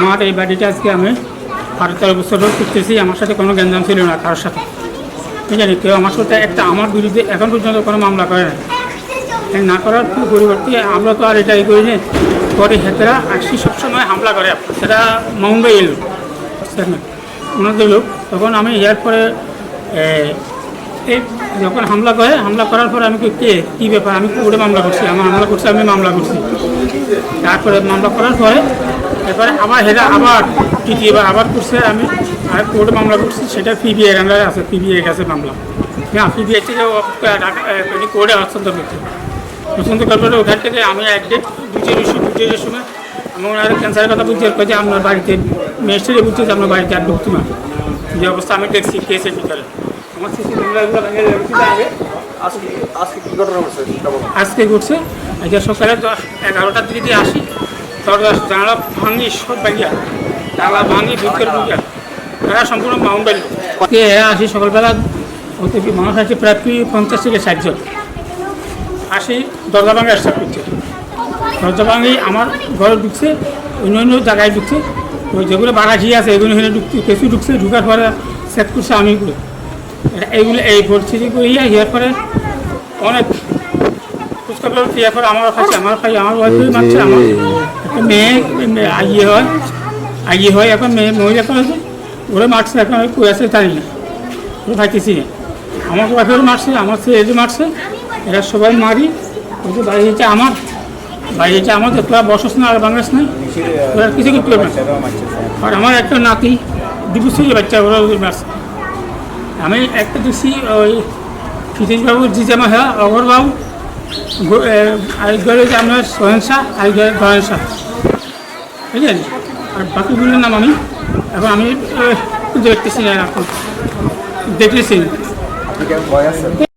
আমার এই বাড়িটা আজকে আমি বারো তেরো বছর করতেছি, আমার সাথে কোনো গ্যাঞ্জাম ছিল না কারোর সাথে। ঠিক আছে, কেউ আমার সাথে একটা আমার বিরুদ্ধে এখন পর্যন্ত কোনো মামলা করে না না করার পরিবর্তে আমরা তো আর এটা ই করি না পরে হেতেরা আসি সবসময় হামলা করে। সেটা মাউন্ট বাই এলো ওনাদের লোক তখন আমি এই যখন হামলা করে, হামলা করার পরে আমি কে, কী ব্যাপার? আমি কোর্টে মামলা করছি, আমার হামলা করছি, আমি মামলা করছি। তারপরে মামলা করার পরে এরপরে আবার হেরা আবার তৃতীয়বার আবার করছে আমি আর কোর্টে মামলা করছি সেটা পিবিআই আন্ডারে আছে পিবিআই কাছে মামলা। হ্যাঁ পিবিআই থেকে আহ, কোর্টে হস্তান্তর করছে। হস্তান্তর করার পরে ওখান থেকে আমি এক ডেট দুটোর দুটোর সময় আমি ওনার ক্যান্সারের কথা বুঝতে যে আপনার বাড়িতে মেস্টারে বুঝছে যে আপনার বাড়িতে আর ঢুকতে না। যে অবস্থা আমি দেখছি কেসের ভিতরে। আমার সিসি ক্যামেরাগুলো ভেঙে আগে। আজকে আজকে ঘটনা ঘটছে? আজকে ঘুরছে আজকে সকালে দশ এগারোটার দিকে আসি। দরজা জানালা ভাঙি সব ভাঙিয়া, জানালা ভাঙি ভিতরে ঢুকিয়া এরা সম্পূর্ণ বাড়ি আজকে এরা আসি সকালবেলা কি মানুষ আছে প্রায় পঞ্চাশ থেকে ষাট জন। আসি, দরজা ভাঙে স্টার্ট করছে। দরজা ভাঙি আমার ঘরে ঢুকছে, অন্য অন্য জায়গায় ঢুকছে। ওই যেগুলো বাগাছি আছে, এগুলো এখানে ঢুকছে কিছু ঢুকছে, ঢুকার পরে সেট করছে আমি করে এইগুলো এই পরিস্থিতি করিয়া, ইয়ার পরে অনেক আমার আমার আমার মারছে আমার একটা মেয়ে আইয়ে হয় হয় এখন মেয়ে মহিলা করেছে ওরা মারছে এখন আমার মারছে আমার ছেলে মারছে এরা সবাই মারি বাড়ি হচ্ছে আমার আর বাংলাস নাই ওরা কিছু আর আমার একটা নাতি ডিপুসির বাচ্চা ওদের মারছে আমি একটা দেখছি ওই ফিতিশবাবু জিজামা হ্যাঁ অগরবাবু আরেকবার হচ্ছে আপনার সোহেনশা আরেকবার গয়েনশা বুঝলেন? আর বাকিগুলোর নাম আমি এখন আমি দেখতেছি না এখন। দেখতেছি।